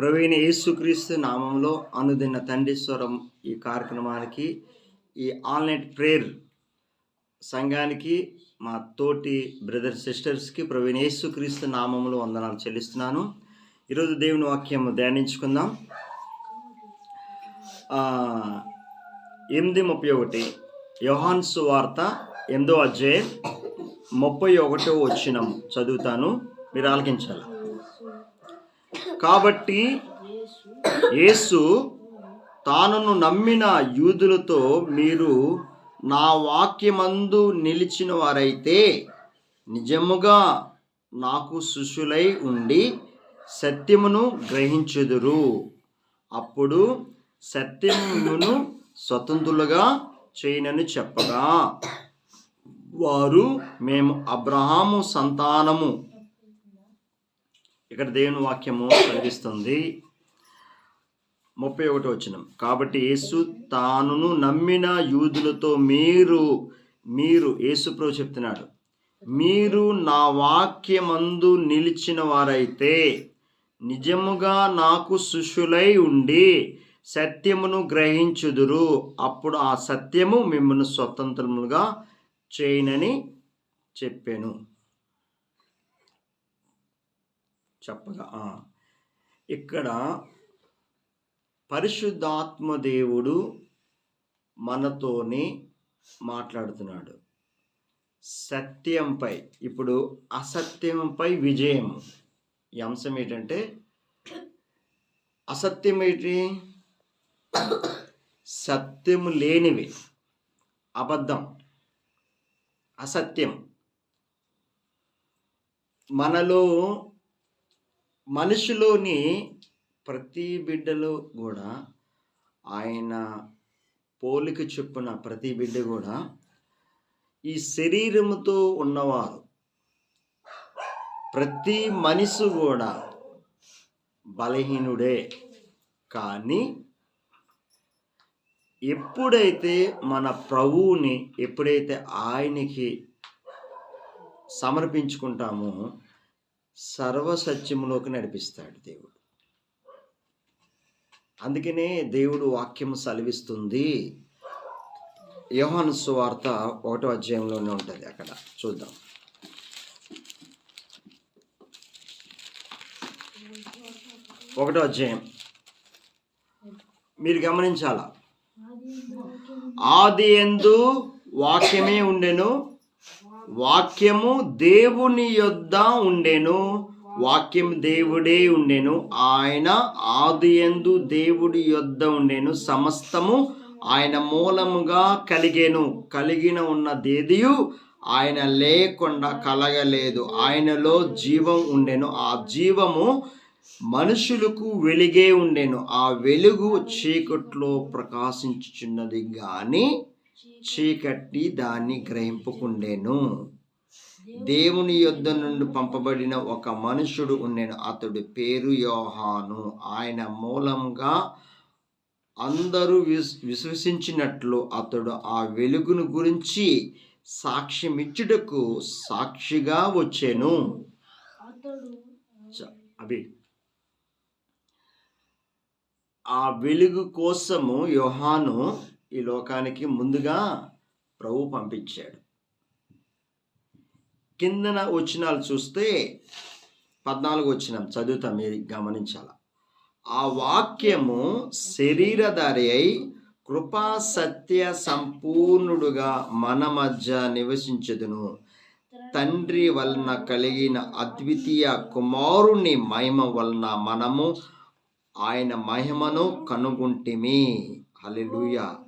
ప్రవీణ యేసుక్రీస్తు నామంలో అనుదిన తండ్రి స్వరం ఈ కార్యక్రమానికి ఈ ఆన్లైన్ ప్రేయర్ సంఘానికి మా తోటి బ్రదర్ సిస్టర్స్కి ప్రవీణ యేసుక్రీస్తు నామంలో వందనాలు చెల్లిస్తున్నాను. ఈరోజు దేవుని వాక్యం ధ్యానించుకుందాం. ఎనిమిది ముప్పై ఒకటి యోహాన్సు వార్త ఎనిమిదో అధ్యాయం ముప్పై ఒకటో వచ్చినం చదువుతాను. మీరు ఆలకించాలి? కాబట్టి యేసు తానును నమ్మిన యూదులతో మీరు నా వాక్యమందు నిలిచిన వారైతే నిజముగా నాకు శిష్యులై ఉండి సత్యమును గ్రహించుదురు. అప్పుడు సత్యమును స్వతంత్రులుగా చేయనని చెప్పగా వారు మేము అబ్రహాము సంతానము ఇక్కడ దేవుని వాక్యము కనిపిస్తుంది ముప్పై ఒకటి వచ్చిన కాబట్టి యేసు తానును నమ్మిన యూదులతో మీరు మీరు యేసుప్రభు చెప్తున్నాడు మీరు నా వాక్యమందు నిలిచిన వారైతే నిజముగా నాకు శిష్యులై ఉండి సత్యమును గ్రహించుదురు. అప్పుడు ఆ సత్యము మిమ్మల్ని స్వతంత్రములుగా చేయనని చెప్పాను. చెప్పగా ఇక్కడ పరిశుద్ధాత్మ దేవుడు మనతోనే మాట్లాడుతున్నాడు. సత్యంపై ఇప్పుడు అసత్యంపై విజయం ఈ అంశం ఏంటంటే అసత్యం ఏంటి సత్యము లేనివి. అబద్ధం. అసత్యం. మనలో మనిషిలోని ప్రతి బిడ్డలో కూడా ఆయన పోలిక చొప్పున ప్రతి బిడ్డ కూడా ఈ శరీరముతో ఉన్నవారు. ప్రతి మనిషి కూడా బలహీనుడే. కానీ ఎప్పుడైతే మన ప్రభువుని ఎప్పుడైతే ఆయనకి సమర్పించుకుంటామో సర్వసత్యములోకి నడిపిస్తాడు దేవుడు. అందుకనే దేవుడు వాక్యం సెలవిస్తుంది. యోహాను సువార్త ఒకటో అధ్యాయంలోనే ఉంటుంది అక్కడ. చూద్దాం. ఒకటో అధ్యాయం. మీరు గమనించాలా? ఆది ఎందు వాక్యమే ఉండెను వాక్యము దేవుని యొద్ద ఉండెను. వాక్యం దేవుడే ఉండెను. ఆయన ఆది ఎందు దేవుడి యొద్ద ఉండెను. సమస్తము ఆయన మూలముగా కలిగెను. కలిగిన ఉన్నదేదియు ఆయన లేకుండా కలగలేదు. ఆయనలో జీవం ఉండెను. ఆ జీవము మనుషులకు వెలిగే ఉండెను. ఆ వెలుగు చీకట్లో ప్రకాశించుచున్నది కానీ చీకటి దాన్ని గ్రహింపుకుండెను. దేవుని యొద్ద నుండి పంపబడిన ఒక మనుషుడు ఉండేను. అతడు పేరు యోహాను. ఆయన మూలంగా అందరూ విశ్ విశ్వసించినట్లు అతడు ఆ వెలుగును గురించి సాక్ష్యమిచ్చుటకు సాక్షిగా వచ్చాను. అవి ఆ వెలుగు కోసము యోహాను ఈ లోకానికి ముందుగా ప్రభు పంపించాడు. కిందన వచ్చినాలు చూస్తే పద్నాలుగు వచ్చినాం చదువుతాం మీరు గమనించాల? ఆ వాక్యము శరీరధారి అయి కృపా సత్య సంపూర్ణుడుగా మన మధ్య నివసించదును. తండ్రి వలన కలిగిన అద్వితీయ కుమారుని మహిమ వలన మనము ఆయన మహిమను కనుగొంటిమి. హలెలుయా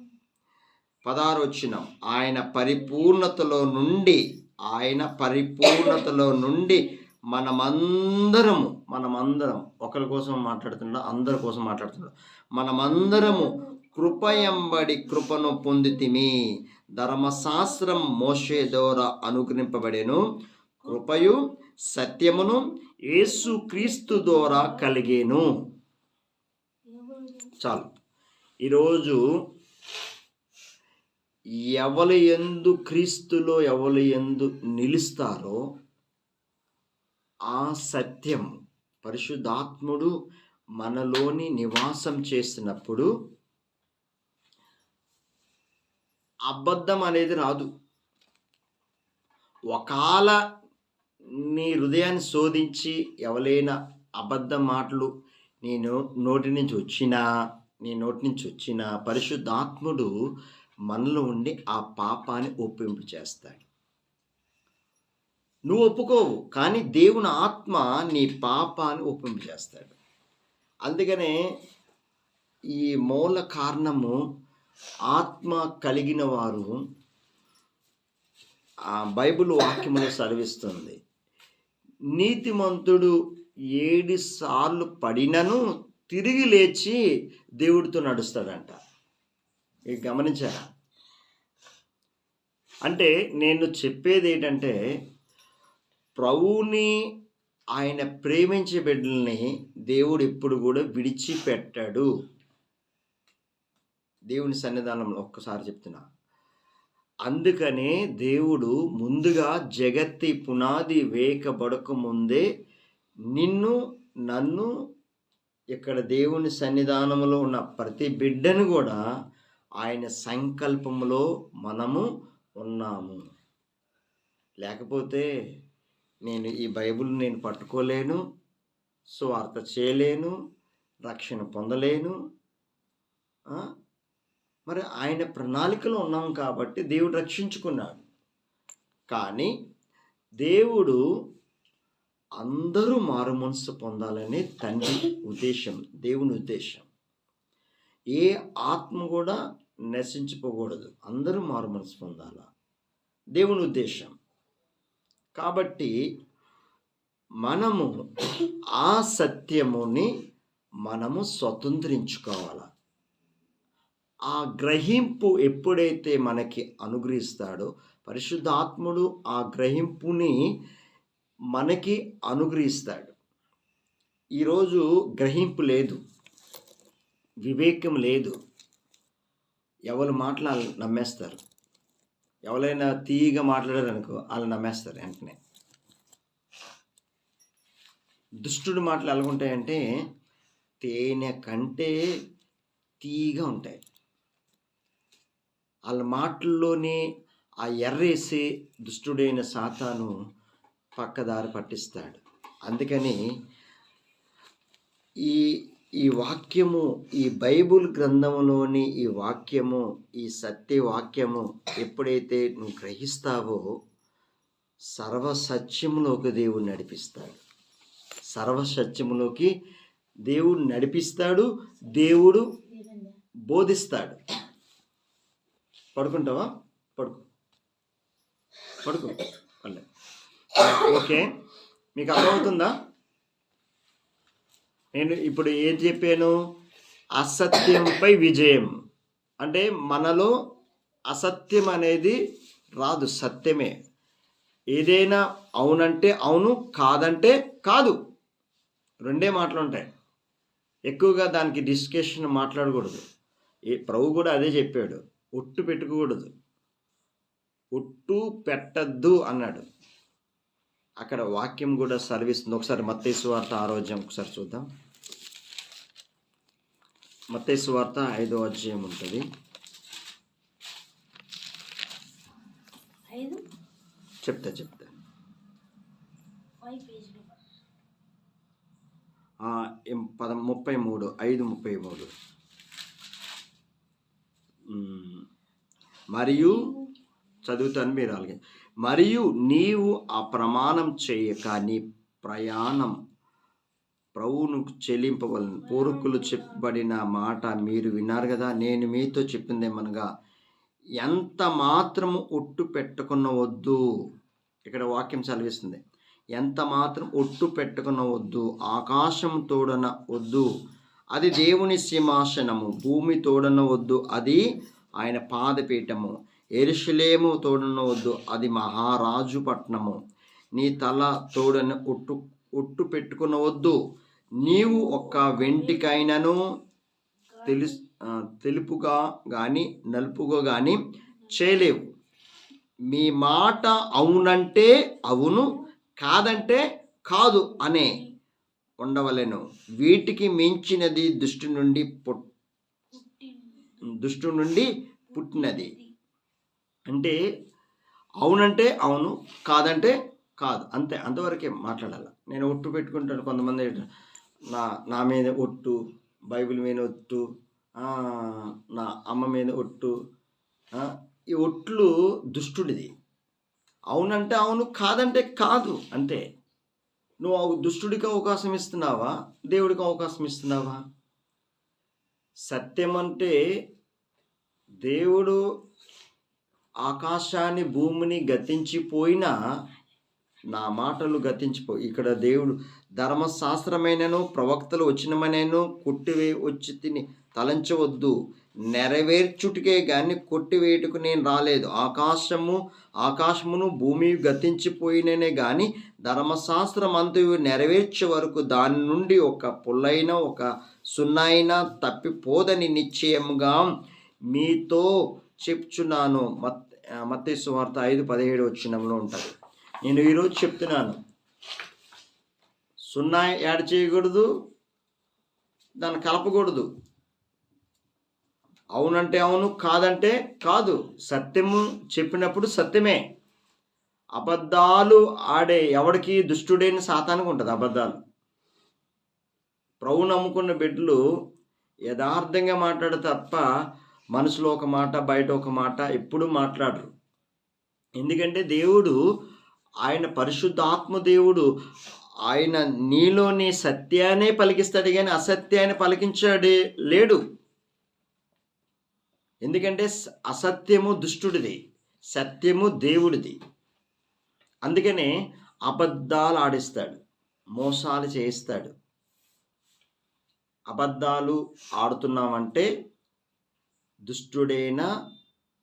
పదారొచ్చినం ఆయన పరిపూర్ణతలో నుండి ఆయన పరిపూర్ణతలో నుండి మనమందరము మనమందరం ఒకరి కోసం మాట్లాడుతున్నా అందరి కోసం మాట్లాడుతున్నాడు మనమందరము కృపయంబడి కృపను పొందితిమి. ధర్మశాస్త్రం మోషే ద్వారా అనుగ్రహింపబడేను. కృపయు సత్యమును యేసు క్రీస్తు ద్వారా కలిగేను. చాలు. ఈరోజు ఎవలి ఎందు క్రీస్తులో ఎవలి ఎందు నిలుస్తారో ఆ సత్యం పరిశుద్ధాత్ముడు మనలోని నివాసం చేసినప్పుడు అబద్ధం అనేది రాదు. ఒకవేళ నీ హృదయాన్ని శోధించి ఎవరైనా అబద్ధ మాటలు నేను నోటి నుంచి వచ్చినా నీ నోటి నుంచి వచ్చిన పరిశుద్ధాత్ముడు మనలో ఉండి ఆ పాపాన్ని ఒప్పింపు చేస్తాడు. నువ్వు ఒప్పుకోవు కానీ దేవుని ఆత్మ నీ పాపాన్ని ఒప్పింపు చేస్తాడు. అందుకనే ఈ మూల కారణము ఆత్మ కలిగిన వారు ఆ బైబిల్ వాక్యములో సెలవిస్తుంది నీతిమంతుడు ఏడు సార్లు పడినను తిరిగి లేచి దేవుడితో నడుస్తాడంట. ఇది గమనించారా? అంటే నేను చెప్పేది ఏంటంటే ప్రభువుని ఆయన ప్రేమించే బిడ్డల్ని దేవుడు ఎప్పుడు కూడా విడిచిపెట్టాడు. దేవుని సన్నిధానంలో ఒక్కసారి చెప్తున్నా. అందుకనే దేవుడు ముందుగా జగత్తి పునాది వేయకబడక ముందే నిన్ను నన్ను ఇక్కడ దేవుని సన్నిధానంలో ఉన్న ప్రతి బిడ్డను కూడా ఆయన సంకల్పంలో మనము ఉన్నాము. లేకపోతే నేను ఈ బైబిల్ నేను పట్టుకోలేను స్వార్థ చేయలేను రక్షణ పొందలేను మరి ఆయన ప్రణాళికలో ఉన్నాం కాబట్టి దేవుడు రక్షించుకున్నాడు. కానీ దేవుడు అందరూ మారు మనసు పొందాలని తండ్రి ఉద్దేశం దేవుని ఉద్దేశం. ఏ ఆత్మ కూడా నశించిపోకూడదు. అందరూ మారు మనసు పొందాల దేవుని ఉద్దేశం. కాబట్టి మనము ఆ సత్యముని మనము స్వతంత్రించుకోవాలి? ఆ గ్రహింపు ఎప్పుడైతే మనకి అనుగ్రహిస్తాడో పరిశుద్ధాత్ముడు ఆ గ్రహింపుని మనకి అనుగ్రహిస్తాడు. ఈరోజు గ్రహింపు లేదు. వివేకం లేదు. ఎవరు మాట్లాడాలి నమ్మేస్తారు. ఎవరైనా తీయగా మాట్లాడారు అనుకో వాళ్ళు నమ్మేస్తారు వెంటనే. దుష్టుడు మాటలు ఎలాగుంటాయంటే తేనె కంటే తీయగా ఉంటాయి. వాళ్ళ మాటల్లోనే ఆ ఎర్రేసే దుష్టుడైన సాతాను పక్కదారి పట్టిస్తాడు. అందుకని ఈ ఈ వాక్యము ఈ బైబుల్ గ్రంథంలోని ఈ వాక్యము ఈ సత్య వాక్యము ఎప్పుడైతే నువ్వు గ్రహిస్తావో సర్వసత్యములోకి దేవుడు నడిపిస్తాడు. సర్వ సత్యములోకి దేవుడు నడిపిస్తాడు దేవుడు బోధిస్తాడు. పడుకుంటావా? పడుకో. పడుకో. ఓకే. మీకు అర్థమవుతుందా? నేను ఇప్పుడు ఏం చెప్పాను? అసత్యంపై విజయం. అంటే మనలో అసత్యం అనేది రాదు సత్యమే. ఏదైనా అవునంటే అవును కాదంటే కాదు. రెండే మాటలు ఉంటాయి. ఎక్కువగా దానికి డిస్కషన్ మాట్లాడకూడదు. ఏ ప్రభు కూడా అదే చెప్పాడు. ఒట్టు పెట్టుకోకూడదు. ఒట్టు పెట్టద్దు అన్నాడు. అక్కడ వాక్యం కూడా సెలవిస్తుంది ఒకసారి మత్తేసు వార్త ఆరోగ్యం ఒకసారి చూద్దాం. మత్తేసు వార్త ఐదో అధ్యాయం ఉంటుంది. చెప్తా చెప్తా. పద ముప్పై మూడు ఐదు ముప్పై మూడు. మరియు చదువుతాను మీరు అలాగే. మరియు నీవు ఆ ప్రమాణం చేయక నీ ప్రయాణం ప్రభువును చెల్లింపవలను పూర్వకులు చెప్పబడిన మాట మీరు విన్నారు కదా నేను మీతో చెప్పిందేమనగా ఎంత మాత్రము ఒట్టు పెట్టుకున్న వద్దు ఇక్కడ వాక్యం చదివిస్తుంది ఎంత మాత్రం ఒట్టు పెట్టుకున్న వద్దు ఆకాశం తోడన వద్దు అది దేవుని సింహాసనము భూమి తోడన వద్దు అది ఆయన పాదపీఠము. ఎరుషులేము తోడనవద్దు అది మహారాజు పట్టణము. నీ తల తోడన ఒట్టు ఒట్టు పెట్టుకున్న వద్దు నీవు ఒక్క వెంటికైనను తెలు తెలుపుగా కానీ నలుపుగా కానీ చేయలేవు. మీ మాట అవునంటే అవును కాదంటే కాదు అనే ఉండవలెను. వీటికి మించినది దుష్టి నుండి పుట్ దుష్టి నుండి పుట్టినది. అంటే అవునంటే అవును కాదంటే కాదు. అంతే అంతవరకే మాట్లాడాలి. నేను ఒట్టు పెట్టుకుంటాను కొంతమంది. నా నా మీద ఒట్టు బైబిల్ మీద ఒట్టు నా అమ్మ మీద ఒట్టు ఈ ఒట్లు దుష్టుడిది. అవునంటే అవును కాదంటే కాదు. అంతే. నువ్వు ఆ దుష్టుడికి అవకాశం ఇస్తున్నావా? దేవుడికి అవకాశం ఇస్తున్నావా? సత్యం అంటే దేవుడు ఆకాశాన్ని భూమిని గతించిపోయినా నా మాటలు గతించిపో ఇక్కడ దేవుడు ధర్మశాస్త్రమైనను ప్రవక్తలు వచ్చినమనేను కొట్టివే వచ్చి తిని తలంచవద్దు. నెరవేర్చుటికే కానీ కొట్టివేటుకు నేను రాలేదు. ఆకాశము ఆకాశమును భూమి గతించిపోయిననే కానీ ధర్మశాస్త్రం అంతయు నెరవేర్చే వరకు దాని నుండి ఒక పుల్లైన ఒక సున్నైనా తప్పిపోదని నిశ్చయముగా మీతో చెప్చున్నాను మత్ మత్తేసు వార్త ఐదు పదిహేడు వచ్చినంలో ఉంటుంది. నేను ఈరోజు చెప్తున్నాను. సున్నా యాడ్ చేయకూడదు దాన్ని కలపకూడదు. అవునంటే అవును కాదంటే కాదు. సత్యము చెప్పినప్పుడు సత్యమే. అబద్ధాలు ఆడే ఎవడికి దుష్టుడైన సాతానికి ఉంటుంది అబద్ధాలు. ప్రభు నమ్ముకున్న బిడ్డలు యథార్థంగా మాట్లాడే తప్ప మనసులో ఒక మాట బయట ఒక మాట ఎప్పుడూ మాట్లాడరు. ఎందుకంటే దేవుడు ఆయన పరిశుద్ధాత్మ దేవుడు. ఆయన నీలోని సత్యాన్ని పలికిస్తాడు కానీ అసత్యాన్ని పలికించాడే లేడు. ఎందుకంటే అసత్యము దుష్టుడిది సత్యము దేవుడిది. అందుకనే అబద్ధాలు ఆడిస్తాడు మోసాలు చేయిస్తాడు. అబద్ధాలు ఆడుతున్నామంటే దుష్టుడైన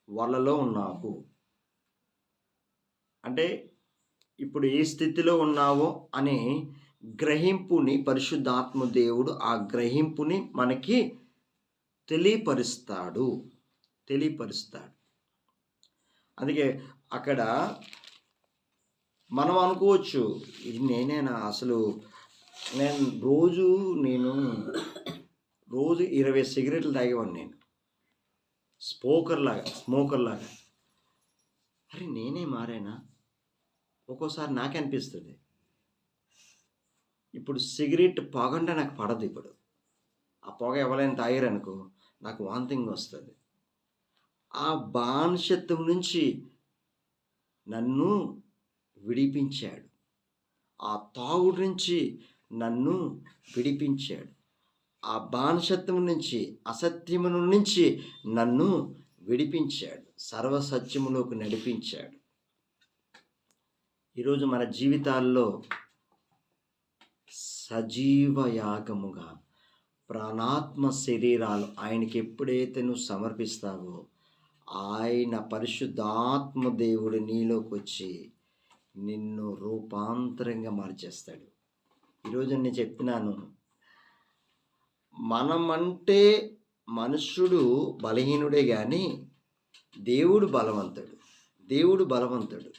వలలో ఉన్నావు. అంటే ఇప్పుడు ఏ స్థితిలో ఉన్నావో అనే గ్రహింపుని పరిశుద్ధాత్మ దేవుడు ఆ గ్రహింపుని మనకి తెలియపరుస్తాడు. తెలియపరుస్తాడు. అందుకే అక్కడ మనం అనుకోవచ్చు ఇది నేనేనా అసలు నేను రోజు నేను రోజు ఇరవై సిగరెట్లు తాగేవాడిని నేను. స్పోకర్ లాగా స్మోకర్ లాగా అరే నేనే మారేనా? ఒక్కోసారి నాకే అనిపిస్తుంది. ఇప్పుడు సిగరెట్ పొగంటే నాకు పడదు ఇప్పుడు. ఆ పొగ ఎవరైనా తాగారనుకో నాకు వాంతింగ్ వస్తుంది. ఆ బానిసత్వం నుంచి నన్ను విడిపించాడు. ఆ తాగుడు నుంచి నన్ను విడిపించాడు. ఆ బానిసత్వం నుంచి అసత్యమును నుంచి నన్ను విడిపించాడు. సర్వసత్యములోకి నడిపించాడు. ఈరోజు మన జీవితాల్లో సజీవ యాగముగా ప్రాణాత్మ శరీరాలు ఆయనకి ఎప్పుడైతే నువ్వు సమర్పిస్తావో ఆయన పరిశుద్ధాత్మ దేవుడు నీలోకి వచ్చి నిన్ను రూపాంతరంగా మార్చేస్తాడు. ఈరోజు నేను చెప్తున్నాను మనమంటే మనుష్యుడు బలహీనుడే కానీ దేవుడు బలవంతుడు. దేవుడు బలవంతుడు.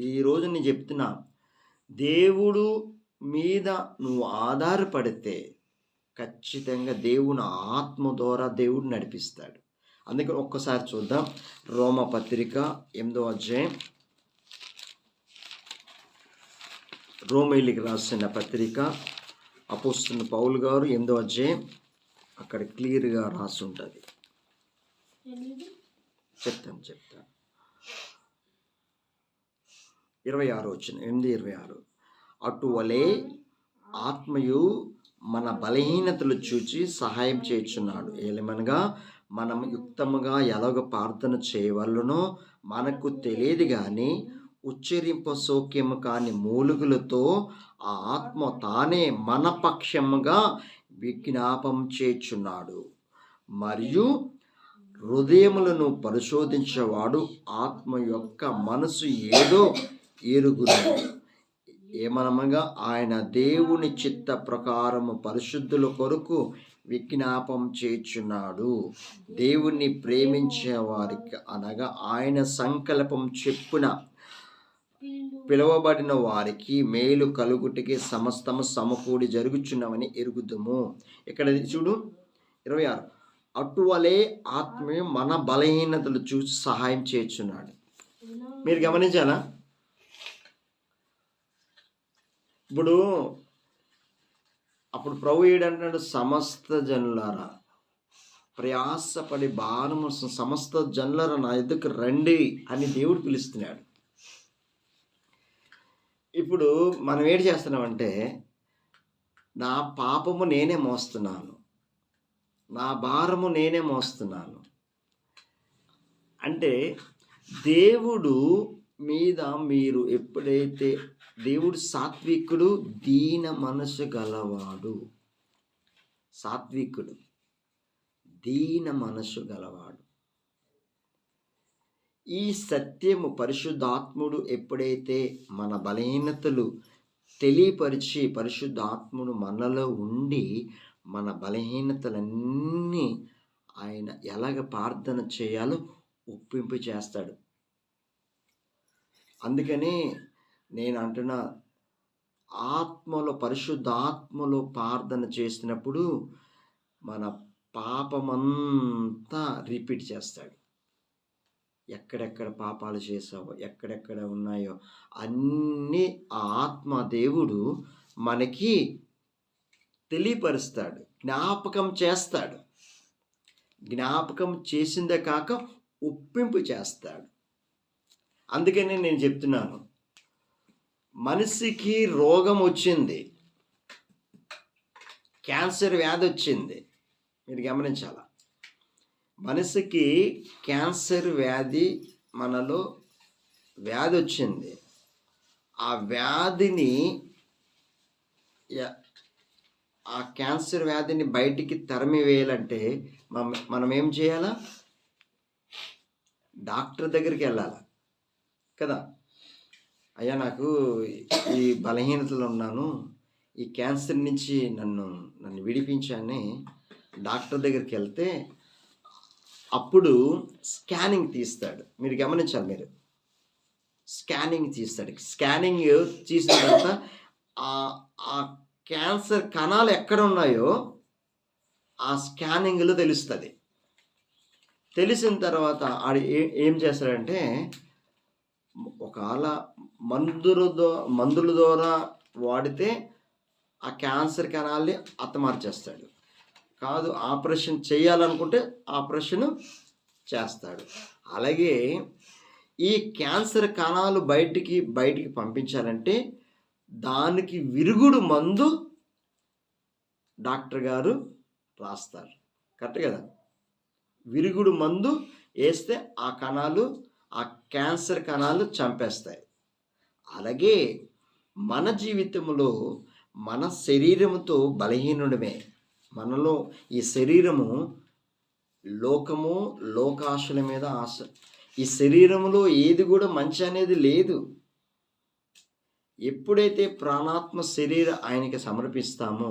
ఈరోజు నేను చెప్తున్నా. దేవుడు మీద నువ్వు ఆధారపడితే ఖచ్చితంగా దేవుని ఆత్మ ద్వారా దేవుడు నడిపిస్తాడు. అందుకని ఒక్కసారి చూద్దాం. రోమ పత్రిక ఎనిమిదో అధ్యాయం. రోమేలికి రాసిన పత్రిక అపోస్తున్న పౌలు గారు ఎనిమిదో అధ్యాయం. అక్కడ క్లియర్గా రాసి ఉంటుంది చెప్తాను చెప్తాను. ఇరవై ఆరు వచ్చిన ఎనిమిది ఇరవై ఆరు. అటువలే ఆత్మయు మన బలహీనతలు చూచి సహాయం చేస్తున్నాడు ఏలమనగా మనం యుక్తముగా ఎలాగ ప్రార్థన చేయవలనో మనకు తెలియదు కానీ ఉచ్చరింప సౌఖ్యము కాని మూలుగులతో ఆ ఆత్మ తానే మన పక్షముగా విజ్ఞాపం చేర్చున్నాడు మరియు హృదయములను పరిశోధించేవాడు ఆత్మ యొక్క మనసు ఏదో ఎరుగును ఏమనమగా ఆయన దేవుని చిత్త ప్రకారము పరిశుద్ధుల కొరకు విజ్ఞాపం చేర్చున్నాడు దేవుణ్ణి ప్రేమించే వారికి అనగా ఆయన సంకల్పం చెప్పున పిలువబడిన వారికి మేలు కలుగుటికి సమస్తము సమకూడి జరుగుచున్నవని ఎరుగుదుము. ఇక్కడ చూడు ఇరవై ఆరు. అటువలే ఆత్మీయ మన బలహీనతలు చూసి సహాయం చేస్తున్నాడు మీరు గమనించాలా? ఇప్పుడు అప్పుడు ప్రభు ఏడంటున్నాడు సమస్త జనులారా ప్రయాసపడి భారము సమస్త జనులారా నా ఎదుకు రండి అని దేవుడు పిలుస్తున్నాడు. ఇప్పుడు మనం ఏం చేస్తున్నామంటే నా పాపము నేనే మోస్తున్నాను. నా భారము నేనే మోస్తున్నాను. అంటే దేవుడు మీద మీరు ఎప్పుడైతే దేవుడు సాత్వికుడు దీన మనసు గలవాడు. సాత్వికుడు దీన మనసు గలవాడు. ఈ సత్యము పరిశుద్ధాత్ముడు ఎప్పుడైతే మన బలహీనతలు తెలియపరిచి పరిశుద్ధాత్ముడు మనలో ఉండి మన బలహీనతలన్నీ ఆయన ఎలాగ ప్రార్థన చేయాలో ఒప్పింపు చేస్తాడు. అందుకని నేను అంటున్నా ఆత్మలో పరిశుద్ధాత్మలో ప్రార్థన చేసినప్పుడు మన పాపమంతా రిపీట్ చేస్తాడు. ఎక్కడెక్కడ పాపాలు చేసావో ఎక్కడెక్కడ ఉన్నాయో అన్నీ ఆ ఆత్మ దేవుడు మనకి తెలియపరుస్తాడు జ్ఞాపకం చేస్తాడు. జ్ఞాపకం చేసిందే కాక ఒప్పింపు చేస్తాడు. అందుకనే నేను చెప్తున్నాను మనిషికి రోగం వచ్చింది క్యాన్సర్ వ్యాధి వచ్చింది మీరు గమనించాలా? మనిషికి క్యాన్సర్ వ్యాధి మనలో వ్యాధి వచ్చింది. ఆ వ్యాధిని ఆ క్యాన్సర్ వ్యాధిని బయటికి తరిమి వేయాలంటే మనం మనం ఏం చేయాలా? డాక్టర్ దగ్గరికి వెళ్ళాలి? కదా? అయ్యా నాకు ఈ బలహీనతలు ఉన్నాను. ఈ క్యాన్సర్ నుంచి నన్ను నన్ను విడిపించని డాక్టర్ దగ్గరికి వెళ్తే అప్పుడు స్కానింగ్ తీస్తాడు. మీరు గమనించాలి మీరు. స్కానింగ్ తీస్తాడు. స్కానింగ్ తీసిన తర్వాత ఆ ఆ క్యాన్సర్ కణాలు ఎక్కడ ఉన్నాయో ఆ స్కానింగ్లో తెలుస్తుంది. తెలిసిన తర్వాత ఆడు ఏ- ఏం చేస్తాడంటే ఒకవేళ మందుల మందుల ద్వారా వాడితే ఆ క్యాన్సర్ కణాల్ని అత్తమార్చేస్తాడు. కాదు ఆపరేషన్ చేయాలనుకుంటే ఆపరేషన్ చేస్తాడు. అలాగే ఈ క్యాన్సర్ కణాలు బయటికి బయటికి పంపించాలంటే దానికి విరుగుడు మందు డాక్టర్ గారు రాస్తారు. కరెక్ట్ కదా? విరుగుడు మందు వేస్తే ఆ కణాలు ఆ క్యాన్సర్ కణాలు చంపేస్తాయి. అలాగే మన జీవితంలో మన శరీరముతో బలహీనుడమే. మనలో ఈ శరీరము లోకము లోకాశల మీద ఆశ. ఈ శరీరములో ఏది కూడా మంచి అనేది లేదు. ఎప్పుడైతే ప్రాణాత్మ శరీర ఆయనకి సమర్పిస్తామో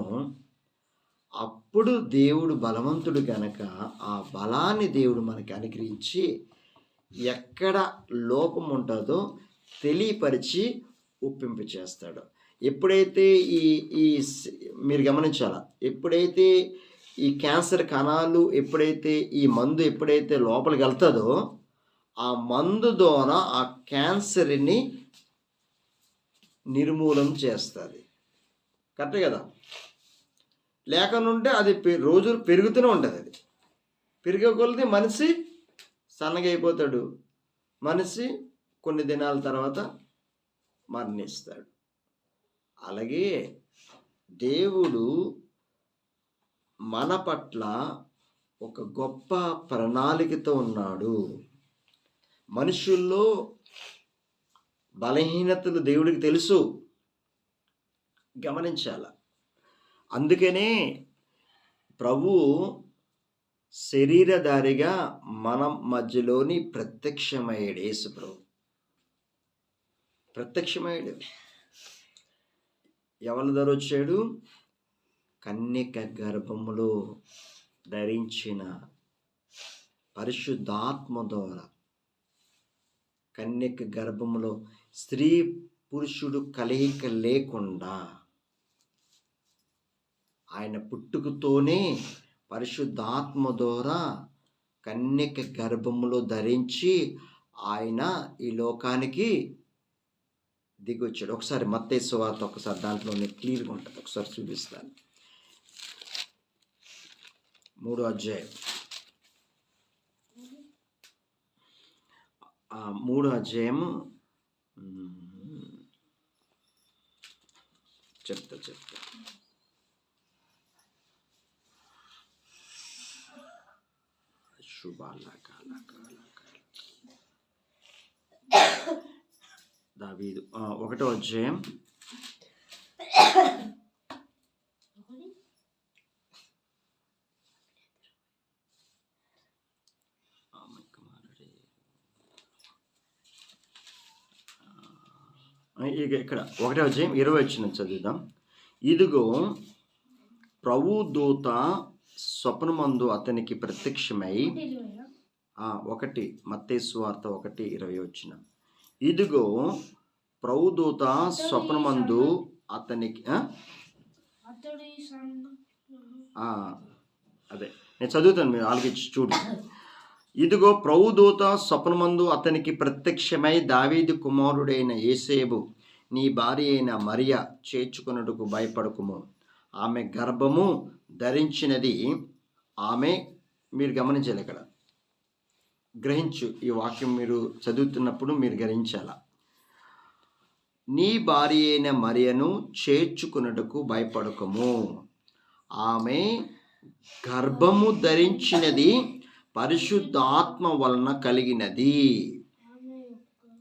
అప్పుడు దేవుడు బలవంతుడు గనక ఆ బలాన్ని దేవుడు మనకి అనుగ్రహించి ఎక్కడ లోపం ఉంటుందో తెలియపరిచి ఒప్పింపు చేస్తాడు ఎప్పుడైతే ఈ ఈ మీరు గమనించాలా? ఎప్పుడైతే ఈ క్యాన్సర్ కణాలు ఎప్పుడైతే ఈ మందు ఎప్పుడైతే లోపలికి వెళ్తుందో ఆ మందు ద్వారా ఆ క్యాన్సర్ని నిర్మూలన చేస్తుంది. కరెక్ట్ కదా? లేకనుంటే అది పె- రోజులు పెరుగుతూనే ఉంటుంది అది. పెరిగే కొలది మనిషి సన్నగా అయిపోతాడు. మనిషి కొన్ని దినాల తర్వాత మరణిస్తాడు. అలాగే దేవుడు మన పట్ల ఒక గొప్ప ప్రణాళికతో ఉన్నాడు. మనుషుల్లో బలహీనతలు దేవుడికి తెలుసు. గమనించాల. అందుకనే ప్రభు శరీరధారిగా మన మధ్యలోని ప్రత్యక్షమయ్యాడు యేసు ప్రభు. ప్రత్యక్షమయ్యాడు. ఎవరి ధర వచ్చాడు కన్యక గర్భములో ధరించిన పరిశుద్ధాత్మ ద్వారా. కన్యక గర్భములో స్త్రీ పురుషుడు కలయిక లేకుండా ఆయన పుట్టుకతోనే పరిశుద్ధాత్మ ద్వారా కన్యక గర్భములో ధరించి ఆయన ఈ లోకానికి దిగొచ్చాడు ఒకసారి మత్తేసు వార్త ఒకసారి దాంట్లోనే క్లియర్గా ఉంటుంది ఒకసారి చూపిస్తాను మూడో అధ్యాయం మూడో అధ్యాయము చెప్తా చెప్తా శుభాల కాల కాల కాల. దావీదు ఆ, ఒకటో అధ్యాయం. ఇక ఇక్కడ ఒకటో అధ్యాయం ఇరవై వచ్చిన చదువుదాం ఇదిగో ప్రభు దూత స్వప్నమందు అతనికి ప్రత్యక్షమై ఒకటి ఇరవైనా? ఆ, ఒకటి. మత్తేసు వార్త ఒకటి ఇరవై వచ్చిన. ఇదిగో ప్రభుదూత స్వప్నమందు అతనికి అదే. నేను చదువుతాను మీరు ఆలకించి చూడు. ఇదిగో ప్రభుదూత స్వప్నమందు అతనికి ప్రత్యక్షమై దావీది కుమారుడైన ఏసేబు నీ భార్య అయిన మరియ చేర్చుకున్నట్టుకు భయపడకుము. ఆమె గర్భము ధరించినది ఆమె మీరు గమనించాలి ఇక్కడ. గ్రహించు ఈ వాక్యం మీరు చదువుతున్నప్పుడు మీరు గ్రహించాల? నీ భార్య అయిన మరియను చేర్చుకున్నటకు భయపడకము. ఆమె గర్భము ధరించినది పరిశుద్ధాత్మ వలన కలిగినది.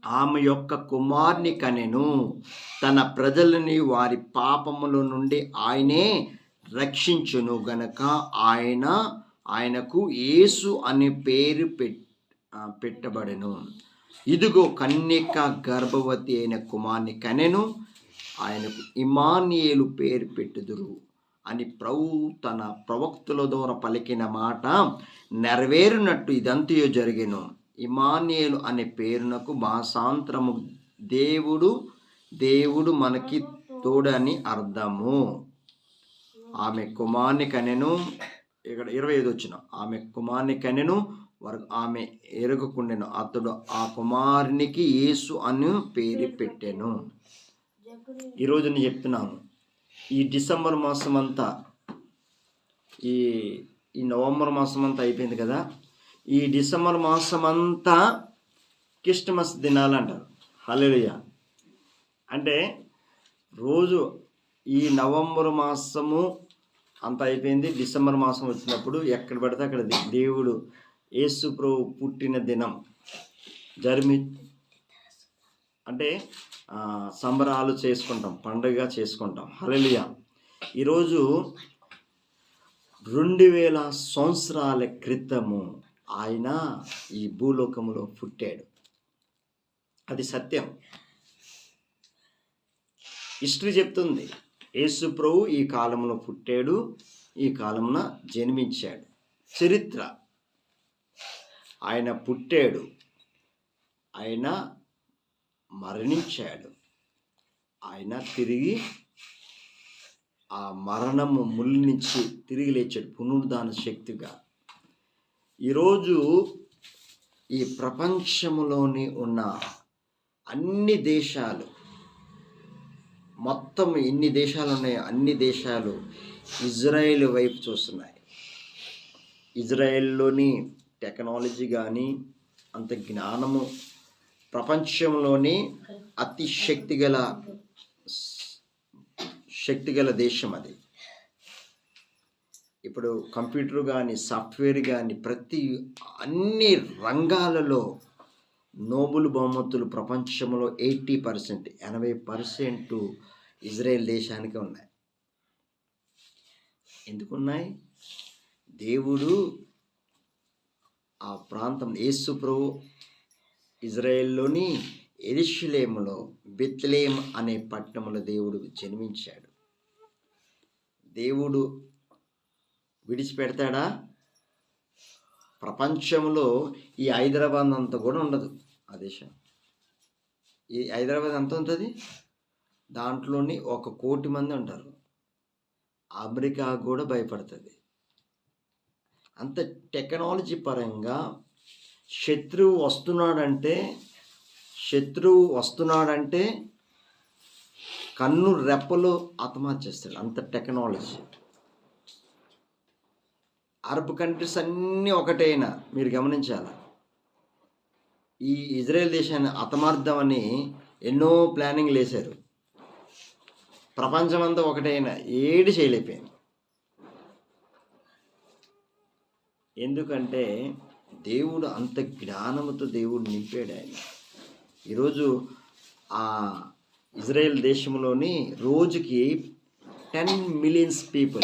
ఆమె యొక్క కుమార్ని కనెను. తన ప్రజలని వారి పాపముల నుండి ఆయనే రక్షించును గనక ఆయన ఆయనకు యేసు అనే పేరు పెట్టి పెట్టబడెను. ఇదిగో కన్యక గర్భవతి అయిన కుమార్ని కనెను ఆయనకు ఇమానియేలు పేరు పెట్టుదురు అని ప్రభు తన ప్రవక్తుల ద్వారా పలికిన మాట నెరవేరునట్టు ఇదంతయో జరిగెను. ఇమానియేలు అనే పేరునకు భాషాంతరము దేవుడు దేవుడు మనకి తోడని అర్థము. ఆమె కుమార్ని కనెను ఇక్కడ ఇరవై ఐదు వచ్చిన ఆమె కుమార్ని కనెను వరకు ఆమె ఎరగకుండెను. అతడు ఆ కుమారునికి యేసు అని పేరు పెట్టాను. ఈరోజు నేను చెప్తున్నాను. ఈ డిసెంబర్ మాసం అంతా ఈ ఈ నవంబర్ మాసం అంతా అయిపోయింది కదా? ఈ డిసెంబర్ మాసం అంతా క్రిస్టమస్ దినాలు అంటారు హల్లెలూయా. అంటే రోజు ఈ నవంబర్ మాసము అంత అయిపోయింది. డిసెంబర్ మాసం వచ్చినప్పుడు ఎక్కడ పడితే అక్కడ దేవుడు యేసుప్రభు పుట్టిన దినం. జరిమి అంటే సంబరాలు చేసుకుంటాం పండుగ చేసుకుంటాం. హలలియ ఈరోజు రెండు వేల సంవత్సరాల క్రితము ఆయన ఈ భూలోకములో పుట్టాడు. అది సత్యం. హిస్టరీ చెప్తుంది యేసు ప్రభు ఈ కాలంలో పుట్టాడు ఈ కాలంలో జన్మించాడు. చరిత్ర. ఆయన పుట్టాడు. ఆయన మరణించాడు. ఆయన తిరిగి ఆ మరణము ముళ్ళు నుంచి తిరిగి లేచాడు పునరుద్ధాన శక్తిగా. ఈరోజు ఈ ప్రపంచంలోని ఉన్న అన్ని దేశాలు మొత్తం ఎన్ని దేశాలు ఉన్నాయో అన్ని దేశాలు ఇజ్రాయెల్ వైపు చూస్తున్నాయి. ఇజ్రాయెల్లోని టెక్నాలజీ కానీ అంత జ్ఞానము ప్రపంచంలోనే అతి శక్తిగల శక్తిగల దేశం అది. ఇప్పుడు కంప్యూటర్ కానీ సాఫ్ట్వేర్ కానీ ప్రతి అన్ని రంగాలలో నోబుల్ బహుమతులు ప్రపంచంలో ఎయిటీ పర్సెంట్ ఎనభై పర్సెంట్ ఇజ్రాయెల్ దేశానికి ఉన్నాయి. ఎందుకున్నాయి? దేవుడు ఆ ప్రాంతం యేసు ప్రభు ఇజ్రాయెల్లోని ఎరిషులేములో బెత్లేం అనే పట్టణంలో దేవుడు జన్మించాడు. దేవుడు విడిచిపెడతాడా? ప్రపంచంలో ఈ హైదరాబాద్ అంత కూడా ఉండదు ఆ దేశం. ఈ హైదరాబాద్ ఎంత ఉంటుంది? దాంట్లోని ఒక కోటి మంది ఉంటారు. అమెరికా కూడా భయపడుతుంది. అంత టెక్నాలజీ పరంగా శత్రువు వస్తున్నాడంటే శత్రువు వస్తున్నాడంటే కన్ను రెప్పలు ఆత్మహత్య చేస్తాడు అంత టెక్నాలజీ. అరబ్ కంట్రీస్ అన్నీ ఒకటైనా మీరు గమనించాలి? ఈ ఇజ్రాయెల్ దేశాన్ని అతమార్థమని ఎన్నో ప్లానింగ్లు వేశారు. ప్రపంచమంతా ఒకటైనా ఏడు చేయలేకపోయింది. ఎందుకంటే దేవుడు అంత జ్ఞానముతో దేవుడు నింపాడు ఆయన. ఈరోజు ఆ ఇజ్రాయెల్ దేశంలోని రోజుకి టెన్ మిలియన్స్ పీపుల్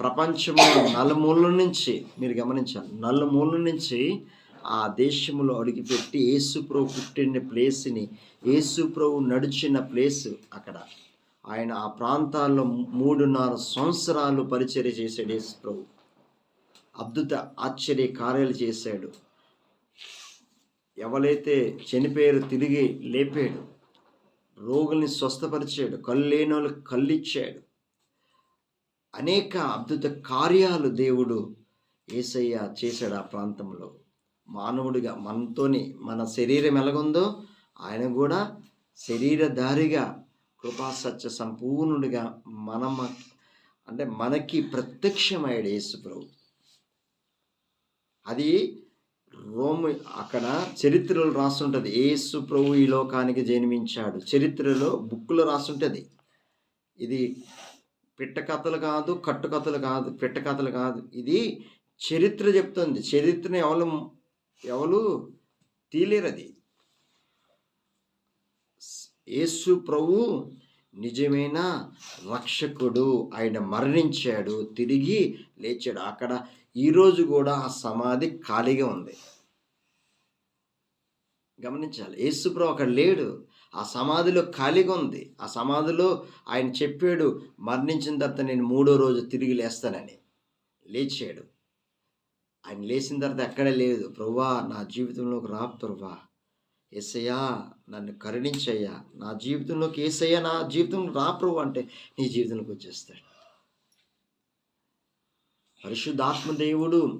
ప్రపంచంలో నలుమూల నుంచి మీరు గమనించాలి నలుమూల నుంచి ఆ దేశంలో అడుగుపెట్టి యేసుప్రభు పుట్టిన ప్లేస్ని యేసుప్రభు నడిచిన ప్లేస్ అక్కడ. ఆయన ఆ ప్రాంతాల్లో మూడున్నర సంవత్సరాలు పరిచర్య చేశాడు యేసుప్రభు అద్భుత ఆశ్చర్య కార్యాలు చేశాడు. ఎవరైతే చనిపోయారు తిరిగి లేపాడు. రోగుల్ని స్వస్థపరిచాడు. కళ్ళు లేని వాళ్ళకి కళ్ళిచ్చాడు. అనేక అద్భుత కార్యాలు దేవుడు ఏసయ్య చేశాడు ఆ ప్రాంతంలో. మానవుడిగా మనతోని మన శరీరం ఎలాగుందో ఆయన కూడా శరీరధారిగా కృపాసత్య సంపూర్ణుడిగా మన అంటే మనకి ప్రత్యక్షమయ్యాడు యేసు ప్రభు అది రోమ్ అక్కడ చరిత్రలో రాస్తుంటుంది. ఏసు ప్రభు ఈ లోకానికి జన్మించాడు. చరిత్రలో బుక్లో రాస్తుంటుంది. ఇది పిట్టకథలు కాదు కట్టుకథలు కాదు పిట్టకథలు కాదు. ఇది చరిత్ర చెప్తుంది. చరిత్రను ఎవరు ఎవరు తీలేరు అది. యేసు ప్రభు నిజమైన రక్షకుడు. ఆయన మరణించాడు. తిరిగి లేచాడు. అక్కడ ఈరోజు కూడా ఆ సమాధి ఖాళీగా ఉంది. గమనించాలి. యేసుప్రభు అక్కడ లేడు. ఆ సమాధిలో ఖాళీగా ఉంది. ఆ సమాధిలో ఆయన చెప్పాడు మరణించిన తర్వాత నేను మూడో రోజు తిరిగి లేస్తానని. లేచాడు. ఆయన లేచిన తర్వాత ఎక్కడే లేదు. ప్రభా నా జీవితంలోకి రా ప్రభా. ఏసయ్యా నన్ను కరుణించయ్యా. నా జీవితంలోకి ఏసయ్యా నా జీవితంలో రా ప్రభు అంటే నీ జీవితంలోకి వచ్చేస్తాడు. పరిశుద్ధాత్మ దేవుడు